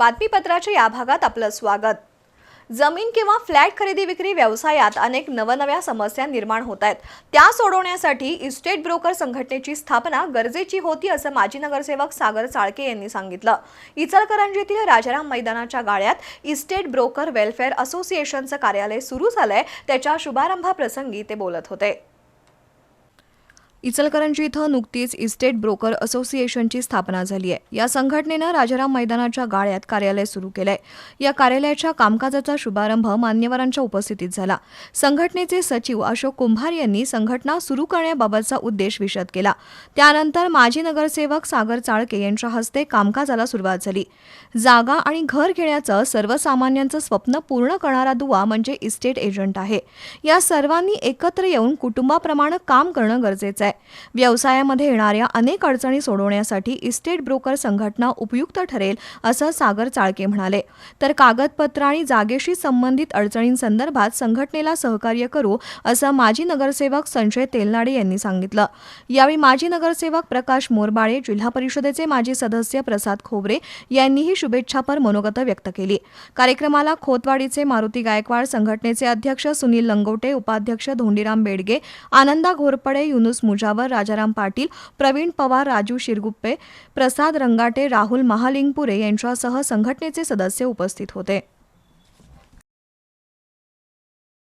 बातमीपत्राच्या या भागात आपलं स्वागत. जमीन किंवा फ्लॅट खरेदी विक्री व्यवसायात अनेक नवनव्या समस्या निर्माण होत आहेत. त्या सोडवण्यासाठी इस्टेट ब्रोकर संघटनेची स्थापना गरजेची होती असं माजी नगरसेवक सागर चाळके यांनी सांगितलं. इचलकरंजीतील राजाराम मैदानाच्या गाळ्यात इस्टेट ब्रोकर वेलफेअर असोसिएशनचं कार्यालय सुरू झालंय. त्याच्या शुभारंभाप्रसंगी ते बोलत होते. इचलकरंजी इथं नुकतीच इस्टेट ब्रोकर असोसिएशनची स्थापना झाली आहे. या संघटनेनं राजाराम मैदानाच्या गाळ्यात कार्यालय सुरू केलंय. या कार्यालयाच्या कामकाजाचा शुभारंभ मान्यवरांच्या उपस्थितीत झाला. संघटनेचे सचिव अशोक कुंभार यांनी संघटना सुरू करण्याबाबतचा उद्देश विशद केला. त्यानंतर माजी नगरसेवक सागर चाळके यांच्या हस्ते कामकाजाला सुरुवात झाली. जागा आणि घर घेण्याचं सर्वसामान्यांचं स्वप्न पूर्ण करणारा दुवा म्हणजे इस्टेट एजंट आहे. या सर्वांनी एकत्र येऊन कुटुंबाप्रमाणे काम करणं गरजेचं आहे. व्यवसायामध्ये येणाऱ्या अनेक अडचणी सोडवण्यासाठी इस्टेट ब्रोकर संघटना उपयुक्त ठरेल असं सागर चाळके म्हणाले. तर कागदपत्र आणि जागेशी संबंधित अडचणींसंदर्भात संघटनेला सहकार्य करू असं माजी नगरसेवक संजय तेलनाडे यांनी सांगितलं. यावेळी माजी नगरसेवक प्रकाश मोरबाळे जिल्हा परिषदेचे माजी सदस्य प्रसाद खोबरे यांनीही शुभेच्छापर मनोगत व्यक्त केली. कार्यक्रमाला खोतवाडीचे मारुती गायकवाड संघटनेचे अध्यक्ष सुनील लंगोटे उपाध्यक्ष धोंडीराम बेडगे आनंदा घोरपडे युनुस मुजावर राजाराम पाटील प्रवीण पवार राजू शिरगुप्पे प्रसाद रंगाटे राहुल महालिंगपुरे यांच्यासह संघटनेचे सदस्य उपस्थित होते.